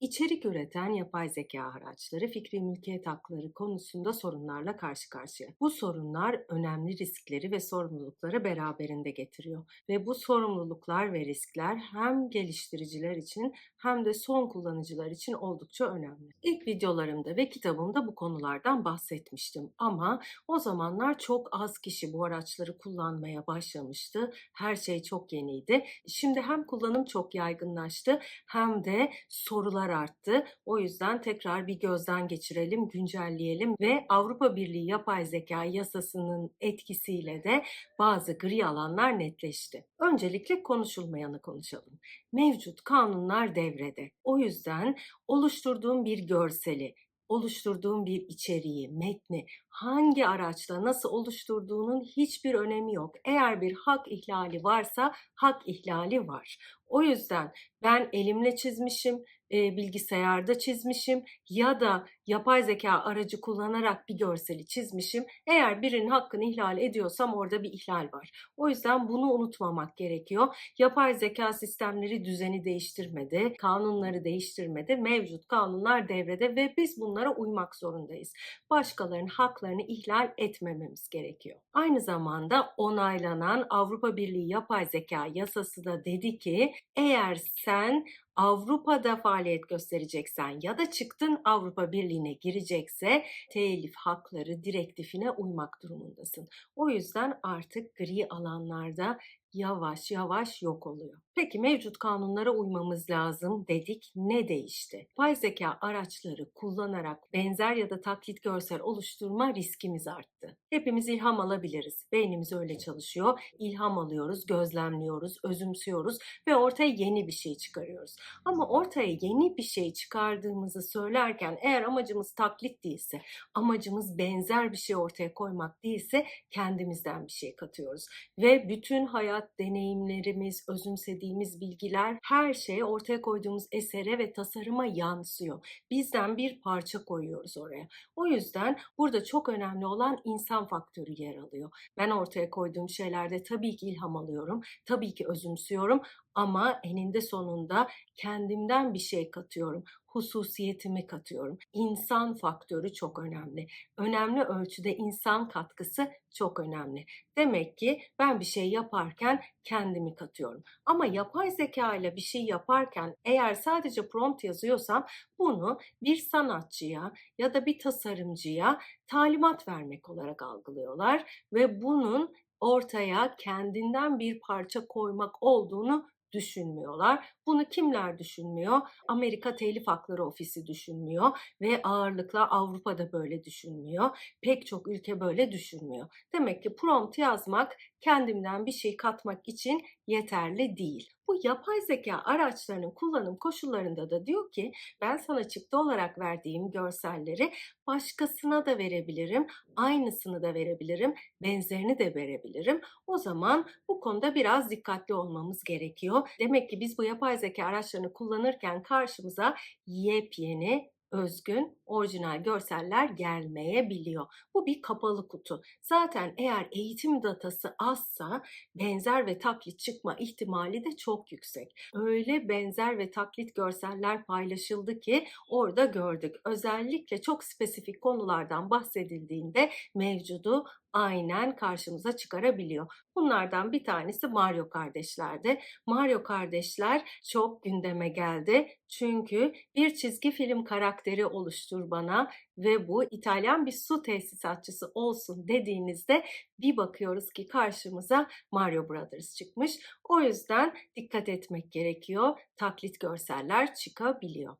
İçerik üreten yapay zeka araçları fikri mülkiyet hakları konusunda sorunlarla karşı karşıya. Bu sorunlar önemli riskleri ve sorumlulukları beraberinde getiriyor ve bu sorumluluklar ve riskler hem geliştiriciler için hem de son kullanıcılar için oldukça önemli. İlk videolarımda ve kitabımda bu konulardan bahsetmiştim ama o zamanlar çok az kişi bu araçları kullanmaya başlamıştı. Her şey çok yeniydi. Şimdi hem kullanım çok yaygınlaştı hem de sorular arttı. O yüzden tekrar bir gözden geçirelim, güncelleyelim ve Avrupa Birliği yapay zeka yasasının etkisiyle de bazı gri alanlar netleşti. Öncelikle konuşulmayanı konuşalım. Mevcut kanunlar devrede. O yüzden oluşturduğum bir görseli, oluşturduğum bir içeriği, metni hangi araçla nasıl oluşturduğunun hiçbir önemi yok. Eğer bir hak ihlali varsa hak ihlali var. O yüzden ben elimle çizmişim, e, bilgisayarda çizmişim ya da yapay zeka aracı kullanarak bir görseli çizmişim. Eğer birinin hakkını ihlal ediyorsam orada bir ihlal var. O yüzden bunu unutmamak gerekiyor. Yapay zeka sistemleri düzeni değiştirmedi, kanunları değiştirmedi. Mevcut kanunlar devrede ve biz bunlara uymak zorundayız. Başkalarının haklarını ihlal etmememiz gerekiyor. Aynı zamanda onaylanan Avrupa Birliği yapay zeka yasası da dedi ki eğer sen Avrupa'da faaliyet göstereceksen ya da çıktın Avrupa Birliği'ne girecekse telif hakları direktifine uymak durumundasın. O yüzden artık gri alanlarda yavaş yavaş yok oluyor. Peki mevcut kanunlara uymamız lazım dedik. Ne değişti? Yapay zeka araçları kullanarak benzer ya da taklit görsel oluşturma riskimiz arttı. Hepimiz ilham alabiliriz. Beynimiz öyle çalışıyor. İlham alıyoruz, gözlemliyoruz, özümsüyoruz ve ortaya yeni bir şey çıkarıyoruz. Ama ortaya yeni bir şey çıkardığımızı söylerken eğer amacımız taklit değilse, amacımız benzer bir şey ortaya koymak değilse kendimizden bir şey katıyoruz. Ve bütün hayat deneyimlerimiz, özümsediğimiz bilgiler her şey ortaya koyduğumuz esere ve tasarıma yansıyor. Bizden bir parça koyuyoruz oraya. O yüzden burada çok önemli olan insan faktörü yer alıyor. Ben ortaya koyduğum şeylerde tabii ki ilham alıyorum, tabii ki özümsüyorum ama eninde sonunda kendimden bir şey katıyorum hususiyetimi katıyorum. İnsan faktörü çok önemli. Önemli ölçüde insan katkısı çok önemli. Demek ki ben bir şey yaparken kendimi katıyorum. Ama yapay zeka ile bir şey yaparken eğer sadece prompt yazıyorsam bunu bir sanatçıya ya da bir tasarımcıya talimat vermek olarak algılıyorlar ve bunun ortaya kendinden bir parça koymak olduğunu düşünmüyorlar. Bunu kimler düşünmüyor? Amerika Telif Hakları Ofisi düşünmüyor ve ağırlıkla Avrupa'da böyle düşünmüyor. Pek çok ülke böyle düşünmüyor. Demek ki prompt yazmak kendimden bir şey katmak için yeterli değil. Bu yapay zeka araçlarının kullanım koşullarında da diyor ki ben sana çıktı olarak verdiğim görselleri başkasına da verebilirim, aynısını da verebilirim, benzerini de verebilirim. O zaman bu konuda biraz dikkatli olmamız gerekiyor. Demek ki biz bu yapay zeka araçlarını kullanırken karşımıza yepyeni özgün, orijinal görseller gelmeyebiliyor. Bu bir kapalı kutu. Zaten eğer eğitim datası azsa benzer ve taklit çıkma ihtimali de çok yüksek. Öyle benzer ve taklit görseller paylaşıldı ki orada gördük. Özellikle çok spesifik konulardan bahsedildiğinde mevcudu aynen karşımıza çıkarabiliyor. Bunlardan bir tanesi Mario kardeşlerdi. Mario kardeşler çok gündeme geldi. Çünkü bir çizgi film karakteri oluştur bana ve bu İtalyan bir su tesisatçısı olsun dediğinizde bir bakıyoruz ki karşımıza Mario Brothers çıkmış. O yüzden dikkat etmek gerekiyor. Taklit görseller çıkabiliyor.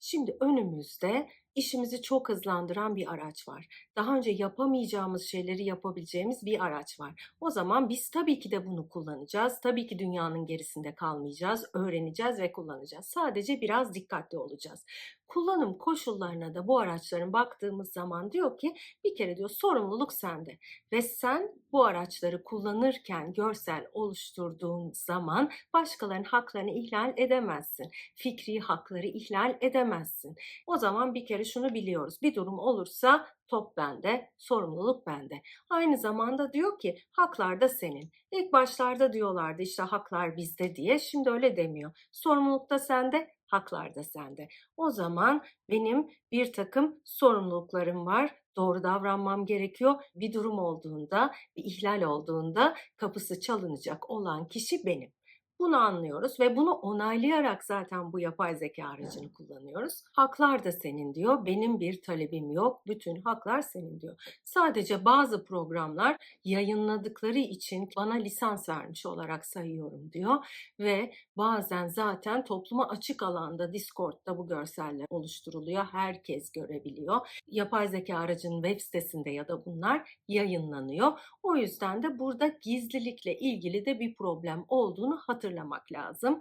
Şimdi önümüzde işimizi çok hızlandıran bir araç var. Daha önce yapamayacağımız şeyleri yapabileceğimiz bir araç var. O zaman biz tabii ki de bunu kullanacağız. Tabii ki dünyanın gerisinde kalmayacağız. Öğreneceğiz ve kullanacağız. Sadece biraz dikkatli olacağız. Kullanım koşullarına da bu araçların baktığımız zaman diyor ki bir kere diyor sorumluluk sende ve sen bu araçları kullanırken görsel oluşturduğun zaman başkalarının haklarını ihlal edemezsin. Fikri hakları ihlal edemezsin. O zaman bir kere şunu biliyoruz. Bir durum olursa top bende, sorumluluk bende. Aynı zamanda diyor ki haklar da senin. İlk başlarda diyorlardı işte haklar bizde diye. Şimdi öyle demiyor. Sorumluluk da sende, haklar da sende. O zaman benim bir takım sorumluluklarım var. Doğru davranmam gerekiyor. Bir durum olduğunda, bir ihlal olduğunda kapısı çalınacak olan kişi benim. Bunu anlıyoruz ve bunu onaylayarak zaten bu yapay zeka aracını kullanıyoruz. Haklar da senin diyor. Benim bir talebim yok. Bütün haklar senin diyor. Sadece bazı programlar yayınladıkları için bana lisans vermiş olarak sayıyorum diyor ve bazen zaten topluma açık alanda Discord'da bu görseller oluşturuluyor. Herkes görebiliyor. Yapay zeka aracının web sitesinde ya da bunlar yayınlanıyor. O yüzden de burada gizlilikle ilgili de bir problem olduğunu hatırlamak lazım.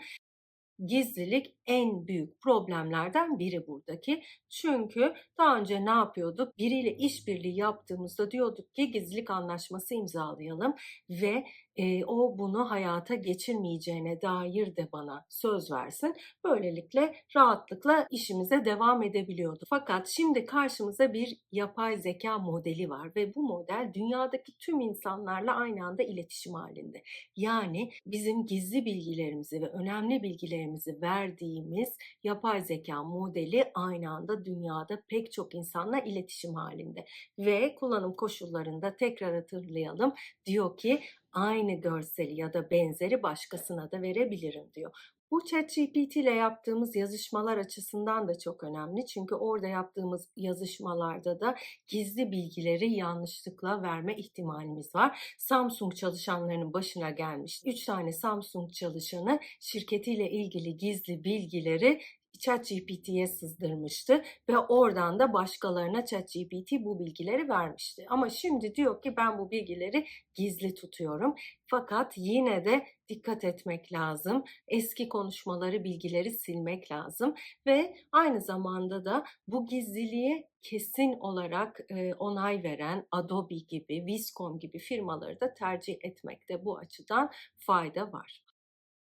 Gizlilik en büyük problemlerden biri buradaki. Çünkü daha önce ne yapıyorduk? Biriyle işbirliği yaptığımızda diyorduk ki gizlilik anlaşması imzalayalım ve e, o bunu hayata geçirmeyeceğine dair de bana söz versin. Böylelikle rahatlıkla işimize devam edebiliyorduk. Fakat şimdi karşımıza bir yapay zeka modeli var ve bu model dünyadaki tüm insanlarla aynı anda iletişim halinde. Yani bizim gizli bilgilerimizi ve önemli bilgilerimizi verdiğimiz yapay zeka modeli aynı anda dünyada pek çok insanla iletişim halinde. Ve kullanım koşullarında tekrar hatırlayalım diyor ki aynı görseli ya da benzeri başkasına da verebilirim diyor. Bu ChatGPT ile yaptığımız yazışmalar açısından da çok önemli. Çünkü orada yaptığımız yazışmalarda da gizli bilgileri yanlışlıkla verme ihtimalimiz var. Samsung çalışanlarının başına gelmiş. 3 tane Samsung çalışanı şirketiyle ilgili gizli bilgileri ChatGPT'ye sızdırmıştı ve oradan da başkalarına ChatGPT bu bilgileri vermişti. Ama şimdi diyor ki ben bu bilgileri gizli tutuyorum. Fakat yine de dikkat etmek lazım. Eski konuşmaları, bilgileri silmek lazım ve aynı zamanda da bu gizliliğe kesin olarak e, onay veren Adobe gibi, Viscom gibi firmaları da tercih etmekte bu açıdan fayda var.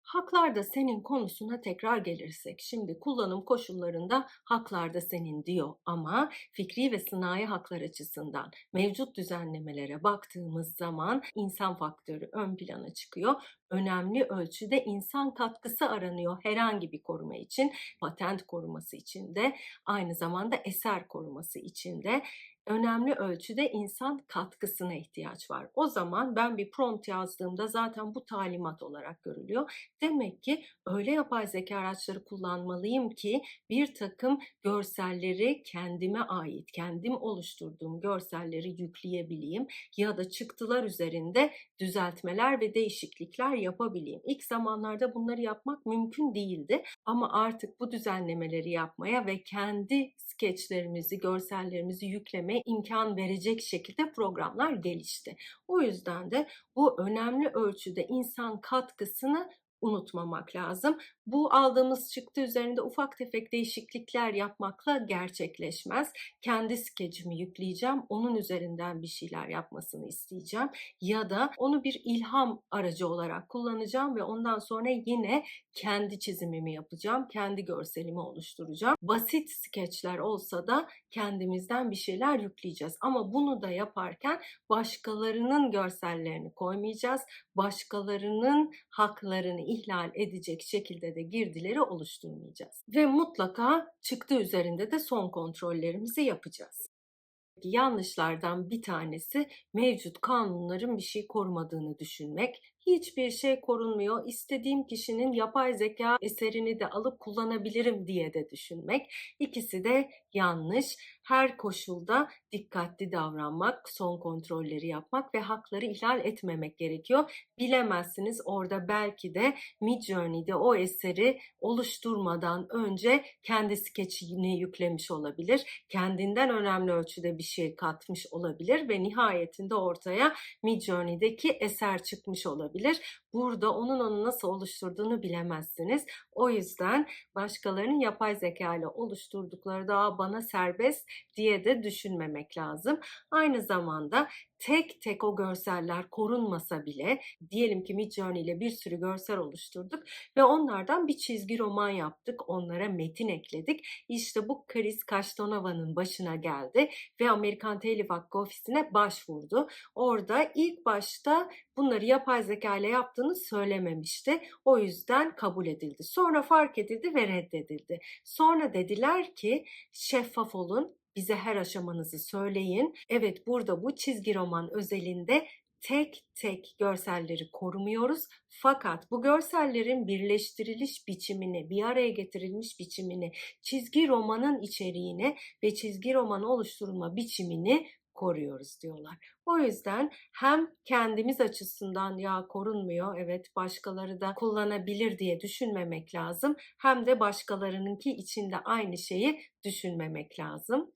Haklar da senin konusuna tekrar gelirsek. Şimdi kullanım koşullarında haklar da senin diyor ama fikri ve sınai haklar açısından mevcut düzenlemelere baktığımız zaman insan faktörü ön plana çıkıyor. Önemli ölçüde insan katkısı aranıyor herhangi bir koruma için, patent koruması için de, aynı zamanda eser koruması için de önemli ölçüde insan katkısına ihtiyaç var. O zaman ben bir prompt yazdığımda zaten bu talimat olarak görülüyor. Demek ki öyle yapay zeka araçları kullanmalıyım ki bir takım görselleri kendime ait, kendim oluşturduğum görselleri yükleyebileyim ya da çıktılar üzerinde düzeltmeler ve değişiklikler yapabileyim. İlk zamanlarda bunları yapmak mümkün değildi ama artık bu düzenlemeleri yapmaya ve kendi skeçlerimizi, görsellerimizi yüklemeye imkan verecek şekilde programlar gelişti. O yüzden de bu önemli ölçüde insan katkısını unutmamak lazım. Bu aldığımız çıktı üzerinde ufak tefek değişiklikler yapmakla gerçekleşmez. Kendi skecimi yükleyeceğim, onun üzerinden bir şeyler yapmasını isteyeceğim ya da onu bir ilham aracı olarak kullanacağım ve ondan sonra yine kendi çizimimi yapacağım, kendi görselimi oluşturacağım. Basit skeçler olsa da kendimizden bir şeyler yükleyeceğiz. Ama bunu da yaparken başkalarının görsellerini koymayacağız. Başkalarının haklarını ihlal edecek şekilde de girdileri oluşturmayacağız. Ve mutlaka çıktı üzerinde de son kontrollerimizi yapacağız. Yanlışlardan bir tanesi mevcut kanunların bir şey korumadığını düşünmek. Hiçbir şey korunmuyor. İstediğim kişinin yapay zeka eserini de alıp kullanabilirim diye de düşünmek. İkisi de yanlış. Her koşulda dikkatli davranmak, son kontrolleri yapmak ve hakları ihlal etmemek gerekiyor. Bilemezsiniz orada belki de Midjourney'de o eseri oluşturmadan önce kendi skeçini yüklemiş olabilir. Kendinden önemli ölçüde bir şey katmış olabilir ve nihayetinde ortaya Midjourney'deki eser çıkmış olabilir. Burada onun onu nasıl oluşturduğunu bilemezsiniz. O yüzden başkalarının yapay zeka ile oluşturdukları daha bana serbest diye de düşünmemek lazım. Aynı zamanda tek tek o görseller korunmasa bile diyelim ki Midjourney ile bir sürü görsel oluşturduk ve onlardan bir çizgi roman yaptık. Onlara metin ekledik. İşte bu Chris Kaştonova'nın başına geldi ve Amerikan Telif Hakkı Ofisi'ne başvurdu. Orada ilk başta bunları yapay zeka ile yaptığını söylememişti. O yüzden kabul edildi. Sonra fark edildi ve reddedildi. Sonra dediler ki şeffaf olun, bize her aşamanızı söyleyin. Evet burada bu çizgi roman özelinde tek tek görselleri korumuyoruz. Fakat bu görsellerin birleştiriliş biçimini, bir araya getirilmiş biçimini, çizgi romanın içeriğine ve çizgi romanı oluşturma biçimini koruyoruz diyorlar. O yüzden hem kendimiz açısından ya korunmuyor, evet başkaları da kullanabilir diye düşünmemek lazım. Hem de başkalarınınki içinde aynı şeyi düşünmemek lazım.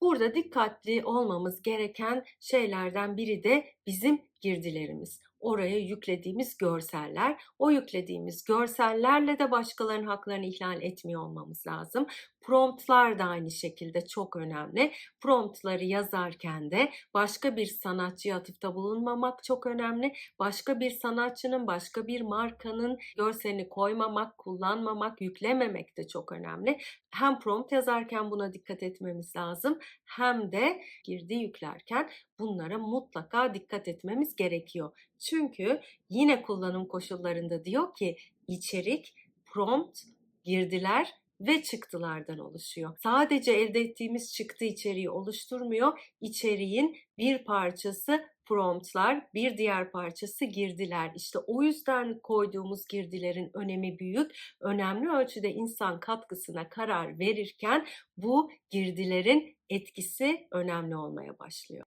Burada dikkatli olmamız gereken şeylerden biri de bizim girdilerimiz. Oraya yüklediğimiz görseller, o yüklediğimiz görsellerle de başkalarının haklarını ihlal etmiyor olmamız lazım. Promptlar da aynı şekilde çok önemli. Promptları yazarken de başka bir sanatçıya atıfta bulunmamak çok önemli. Başka bir sanatçının, başka bir markanın görselini koymamak, kullanmamak, yüklememek de çok önemli. Hem prompt yazarken buna dikkat etmemiz lazım hem de girdi yüklerken bunlara mutlaka dikkat etmemiz gerekiyor. Çünkü yine kullanım koşullarında diyor ki içerik, prompt, girdiler ve çıktılardan oluşuyor. Sadece elde ettiğimiz çıktı içeriği oluşturmuyor. İçeriğin bir parçası promptlar, bir diğer parçası girdiler. İşte o yüzden koyduğumuz girdilerin önemi büyük. Önemli ölçüde insan katkısına karar verirken bu girdilerin etkisi önemli olmaya başlıyor.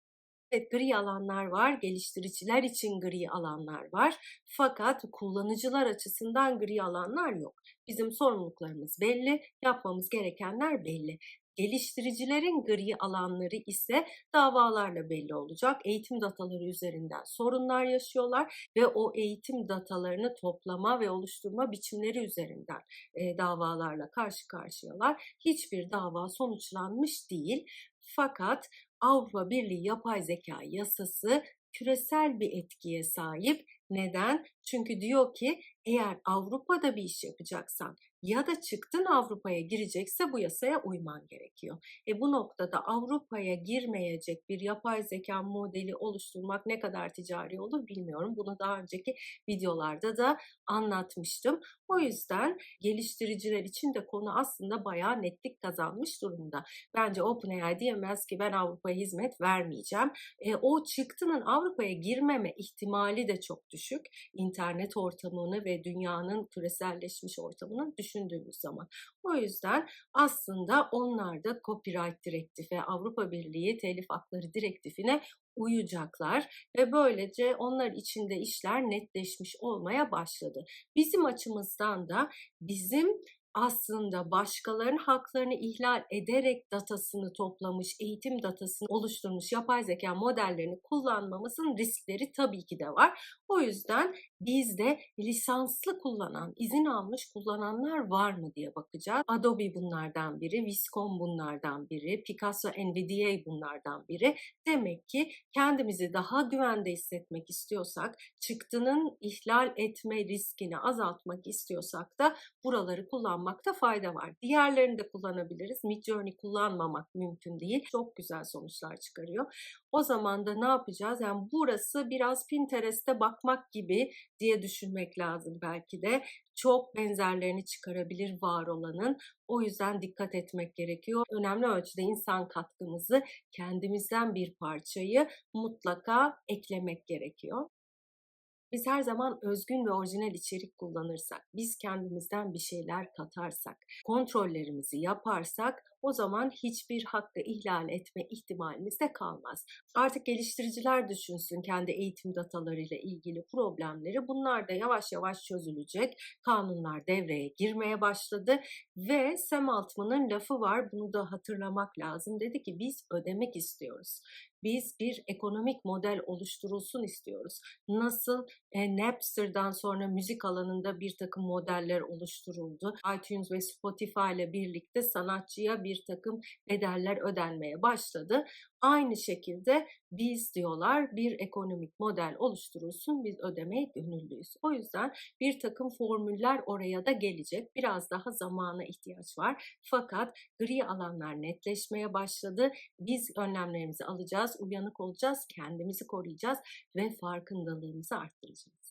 Evet, gri alanlar var, geliştiriciler için gri alanlar var. Fakat kullanıcılar açısından gri alanlar yok. Bizim sorumluluklarımız belli, yapmamız gerekenler belli. Geliştiricilerin gri alanları ise davalarla belli olacak. Eğitim dataları üzerinden sorunlar yaşıyorlar ve o eğitim datalarını toplama ve oluşturma biçimleri üzerinden e, davalarla karşı karşıyalar. Hiçbir dava sonuçlanmış değil. Fakat Avrupa Birliği Yapay Zeka Yasası küresel bir etkiye sahip. Neden? Çünkü diyor ki eğer Avrupa'da bir iş yapacaksan ya da çıktın Avrupa'ya girecekse bu yasaya uyman gerekiyor. E bu noktada Avrupa'ya girmeyecek bir yapay zeka modeli oluşturmak ne kadar ticari olur bilmiyorum. Bunu daha önceki videolarda da anlatmıştım. O yüzden geliştiriciler için de konu aslında bayağı netlik kazanmış durumda. Bence OpenAI diyemez ki ben Avrupa'ya hizmet vermeyeceğim. E, o çıktının Avrupa'ya girmeme ihtimali de çok düşük. İnternet ortamını ve dünyanın küreselleşmiş ortamını düşündüğümüz zaman. O yüzden aslında onlar da copyright direktifi, Avrupa Birliği telif hakları direktifine uyacaklar ve böylece onlar içinde işler netleşmiş olmaya başladı. Bizim açımızdan da bizim aslında başkalarının haklarını ihlal ederek datasını toplamış, eğitim datasını oluşturmuş yapay zeka modellerini kullanmamızın riskleri tabii ki de var. O yüzden biz de lisanslı kullanan, izin almış kullananlar var mı diye bakacağız. Adobe bunlardan biri, Viscom bunlardan biri, Picasso NVDA bunlardan biri. Demek ki kendimizi daha güvende hissetmek istiyorsak, çıktının ihlal etme riskini azaltmak istiyorsak da buraları kullanmakta fayda var. Diğerlerini de kullanabiliriz. Midjourney kullanmamak mümkün değil. Çok güzel sonuçlar çıkarıyor. O zaman da ne yapacağız? Yani burası biraz Pinterest'e bakmak gibi diye düşünmek lazım belki de. Çok benzerlerini çıkarabilir var olanın. O yüzden dikkat etmek gerekiyor. Önemli ölçüde insan katkımızı kendimizden bir parçayı mutlaka eklemek gerekiyor. Biz her zaman özgün ve orijinal içerik kullanırsak, biz kendimizden bir şeyler katarsak, kontrollerimizi yaparsak o zaman hiçbir hakkı ihlal etme ihtimalimiz de kalmaz. Artık geliştiriciler düşünsün kendi eğitim datalarıyla ilgili problemleri. Bunlar da yavaş yavaş çözülecek. Kanunlar devreye girmeye başladı ve Sam Altman'ın lafı var. Bunu da hatırlamak lazım. Dedi ki biz ödemek istiyoruz biz bir ekonomik model oluşturulsun istiyoruz. Nasıl e, Napster'dan sonra müzik alanında bir takım modeller oluşturuldu. iTunes ve Spotify ile birlikte sanatçıya bir takım bedeller ödenmeye başladı. Aynı şekilde biz diyorlar bir ekonomik model oluşturulsun biz ödemeye gönüllüyüz. O yüzden bir takım formüller oraya da gelecek. Biraz daha zamana ihtiyaç var. Fakat gri alanlar netleşmeye başladı. Biz önlemlerimizi alacağız, uyanık olacağız, kendimizi koruyacağız ve farkındalığımızı arttıracağız.